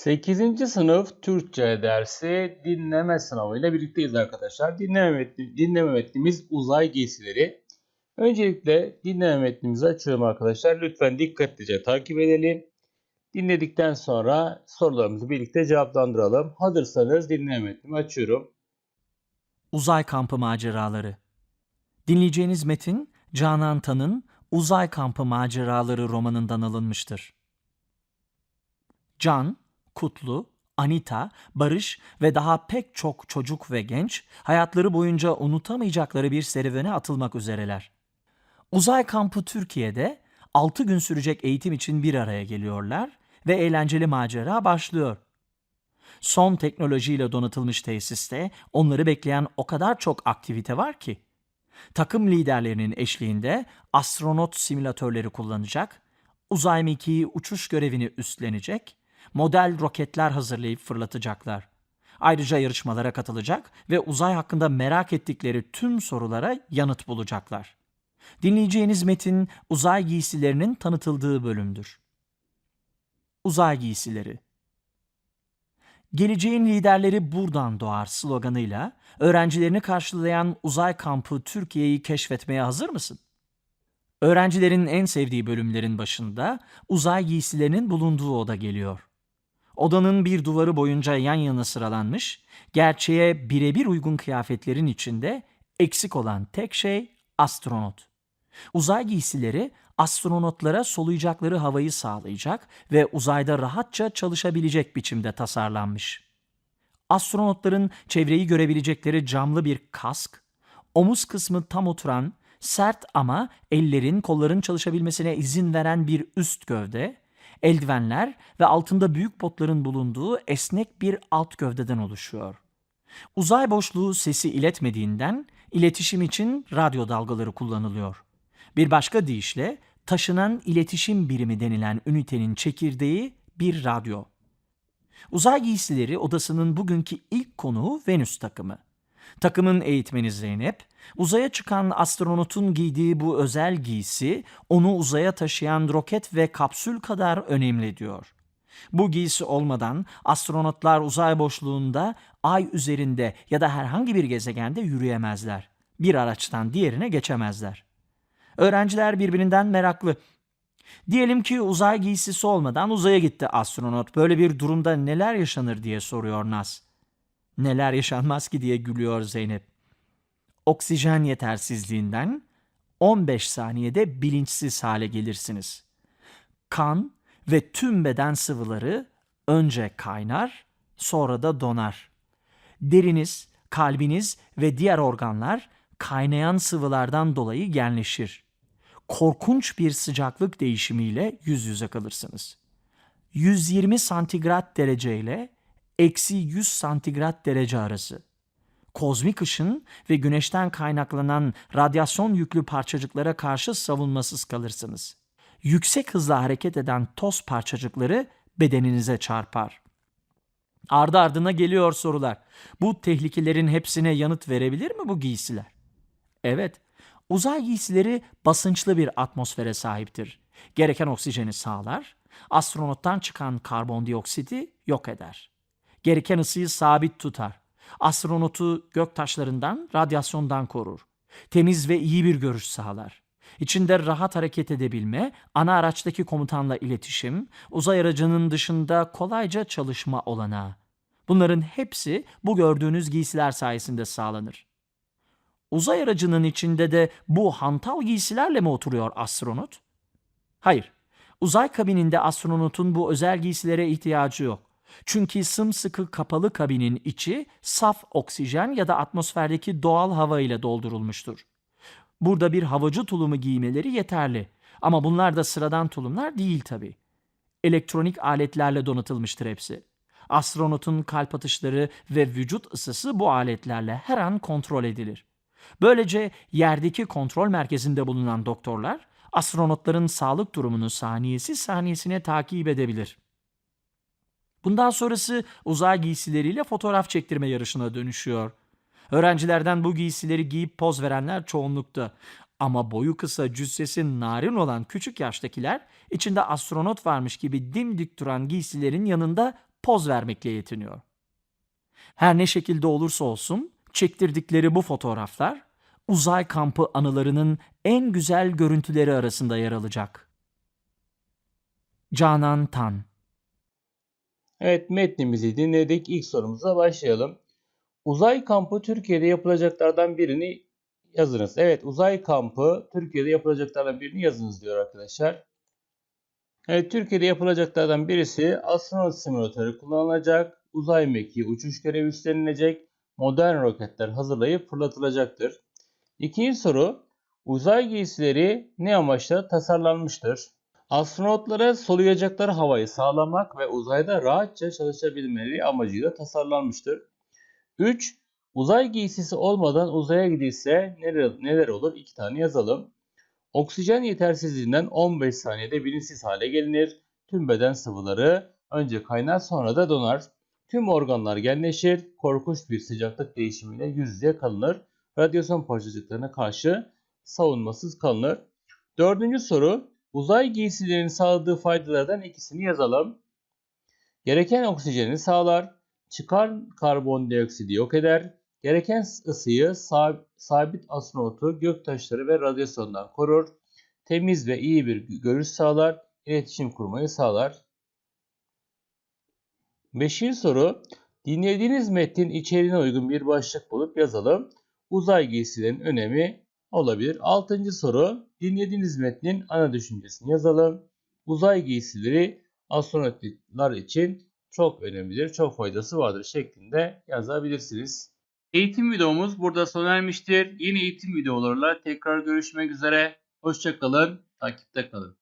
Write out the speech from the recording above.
8. sınıf Türkçe dersi dinleme sınavıyla birlikteyiz arkadaşlar. Dinleme, metni, dinleme metnimiz uzay giysileri. Öncelikle dinleme metnimizi açıyorum arkadaşlar. Lütfen dikkatlice takip edelim. Dinledikten sonra sorularımızı birlikte cevaplandıralım. Hazırsanız dinleme metnimi açıyorum. Uzay kampı maceraları. Dinleyeceğiniz metin Canan Tan'ın Uzay kampı maceraları romanından alınmıştır. Can, Kutlu, Anita, Barış ve daha pek çok çocuk ve genç hayatları boyunca unutamayacakları bir serüvene atılmak üzereler. Uzay kampı Türkiye'de 6 gün sürecek eğitim için bir araya geliyorlar ve eğlenceli macera başlıyor. Son teknolojiyle donatılmış tesiste onları bekleyen o kadar çok aktivite var ki. Takım liderlerinin eşliğinde astronot simülatörleri kullanacak, uzay mekiği uçuş görevini üstlenecek, model roketler hazırlayıp fırlatacaklar. Ayrıca yarışmalara katılacak ve uzay hakkında merak ettikleri tüm sorulara yanıt bulacaklar. Dinleyeceğiniz metin uzay giysilerinin tanıtıldığı bölümdür. Uzay giysileri Geleceğin liderleri buradan doğar sloganıyla öğrencilerini karşılayan uzay kampı Türkiye'yi keşfetmeye hazır mısın? Öğrencilerin en sevdiği bölümlerin başında uzay giysilerinin bulunduğu oda geliyor. Odanın bir duvarı boyunca yan yana sıralanmış, gerçeğe birebir uygun kıyafetlerin içinde eksik olan tek şey astronot. Uzay giysileri astronotlara soluyacakları havayı sağlayacak ve uzayda rahatça çalışabilecek biçimde tasarlanmış. Astronotların çevreyi görebilecekleri camlı bir kask, omuz kısmı tam oturan, sert ama ellerin, kolların çalışabilmesine izin veren bir üst gövde, eldivenler ve altında büyük botların bulunduğu esnek bir alt gövdeden oluşuyor. Uzay boşluğu sesi iletmediğinden iletişim için radyo dalgaları kullanılıyor. Bir başka deyişle taşınan iletişim birimi denilen ünitenin çekirdeği bir radyo. Uzay giysileri odasının bugünkü ilk konuğu Venüs takımı. Takımın eğitmeni Zeynep, uzaya çıkan astronotun giydiği bu özel giysi onu uzaya taşıyan roket ve kapsül kadar önemli diyor. Bu giysi olmadan astronotlar uzay boşluğunda ay üzerinde ya da herhangi bir gezegende yürüyemezler. Bir araçtan diğerine geçemezler. Öğrenciler birbirinden meraklı. Diyelim ki uzay giysisi olmadan uzaya gitti astronot. Böyle bir durumda neler yaşanır diye soruyor Naz. Neler yaşanmaz ki diye gülüyor Zeynep. Oksijen yetersizliğinden 15 saniyede bilinçsiz hale gelirsiniz. Kan ve tüm beden sıvıları önce kaynar, sonra da donar. Deriniz, kalbiniz ve diğer organlar kaynayan sıvılardan dolayı genleşir. Korkunç bir sıcaklık değişimiyle yüz yüze kalırsınız. 120 santigrat derece ile eksi 100 santigrat derece arası. Kozmik ışın ve güneşten kaynaklanan radyasyon yüklü parçacıklara karşı savunmasız kalırsınız. Yüksek hızla hareket eden toz parçacıkları bedeninize çarpar. Ardı ardına geliyor sorular. Bu tehlikelerin hepsine yanıt verebilir mi bu giysiler? Evet, uzay giysileri basınçlı bir atmosfere sahiptir. Gereken oksijeni sağlar, astronottan çıkan karbondioksiti yok eder. Gereken ısıyı sabit tutar. Astronotu göktaşlarından, radyasyondan korur. Temiz ve iyi bir görüş sağlar. İçinde rahat hareket edebilme, ana araçtaki komutanla iletişim, uzay aracının dışında kolayca çalışma olanağı. Bunların hepsi bu gördüğünüz giysiler sayesinde sağlanır. Uzay aracının içinde de bu hantal giysilerle mi oturuyor astronot? Hayır. Uzay kabininde astronotun bu özel giysilere ihtiyacı yok. Çünkü sımsıkı kapalı kabinin içi saf oksijen ya da atmosferdeki doğal hava ile doldurulmuştur. Burada bir havacı tulumu giymeleri yeterli. Ama bunlar da sıradan tulumlar değil tabii. Elektronik aletlerle donatılmıştır hepsi. Astronotun kalp atışları ve vücut ısısı bu aletlerle her an kontrol edilir. Böylece yerdeki kontrol merkezinde bulunan doktorlar astronotların sağlık durumunu saniyesi saniyesine takip edebilir. Bundan sonrası uzay giysileriyle fotoğraf çektirme yarışına dönüşüyor. Öğrencilerden bu giysileri giyip poz verenler çoğunlukta. Ama boyu kısa, cüssesi narin olan küçük yaştakiler içinde astronot varmış gibi dimdik duran giysilerin yanında poz vermekle yetiniyor. Her ne şekilde olursa olsun çektirdikleri bu fotoğraflar uzay kampı anılarının en güzel görüntüleri arasında yer alacak. Canan Tan Evet metnimizi dinledik. İlk sorumuza başlayalım. Uzay kampı Türkiye'de yapılacaklardan birini yazınız. Evet uzay kampı Türkiye'de yapılacaklardan birini yazınız diyor arkadaşlar. Evet Türkiye'de yapılacaklardan birisi astronot simülatörü kullanılacak, uzay mekiği uçuş görevi üstlenilecek, modern roketler hazırlayıp fırlatılacaktır. İkinci soru uzay giysileri ne amaçla tasarlanmıştır? Astronotlara soluyacakları havayı sağlamak ve uzayda rahatça çalışabilmeleri amacıyla tasarlanmıştır. 3. Uzay giysisi olmadan uzaya gidilse neler, olur? İki tane yazalım. Oksijen yetersizliğinden 15 saniyede bilinçsiz hale gelinir. Tüm beden sıvıları önce kaynar sonra da donar. Tüm organlar genleşir. Korkunç bir sıcaklık değişimiyle yüz yüze kalınır. Radyasyon parçacıklarına karşı savunmasız kalınır. Dördüncü soru. Uzay giysilerinin sağladığı faydalardan ikisini yazalım. Gereken oksijeni sağlar. Çıkan karbondioksidi yok eder. Gereken ısıyı sab- sabit astronotu göktaşları ve radyasyondan korur. Temiz ve iyi bir görüş sağlar. iletişim kurmayı sağlar. Beşinci soru. Dinlediğiniz metnin içeriğine uygun bir başlık bulup yazalım. Uzay giysilerinin önemi olabilir. Altıncı soru. Dinlediğiniz metnin ana düşüncesini yazalım. Uzay giysileri astronotlar için çok önemlidir, çok faydası vardır şeklinde yazabilirsiniz. Eğitim videomuz burada sona ermiştir. Yeni eğitim videolarıyla tekrar görüşmek üzere. Hoşçakalın, takipte kalın.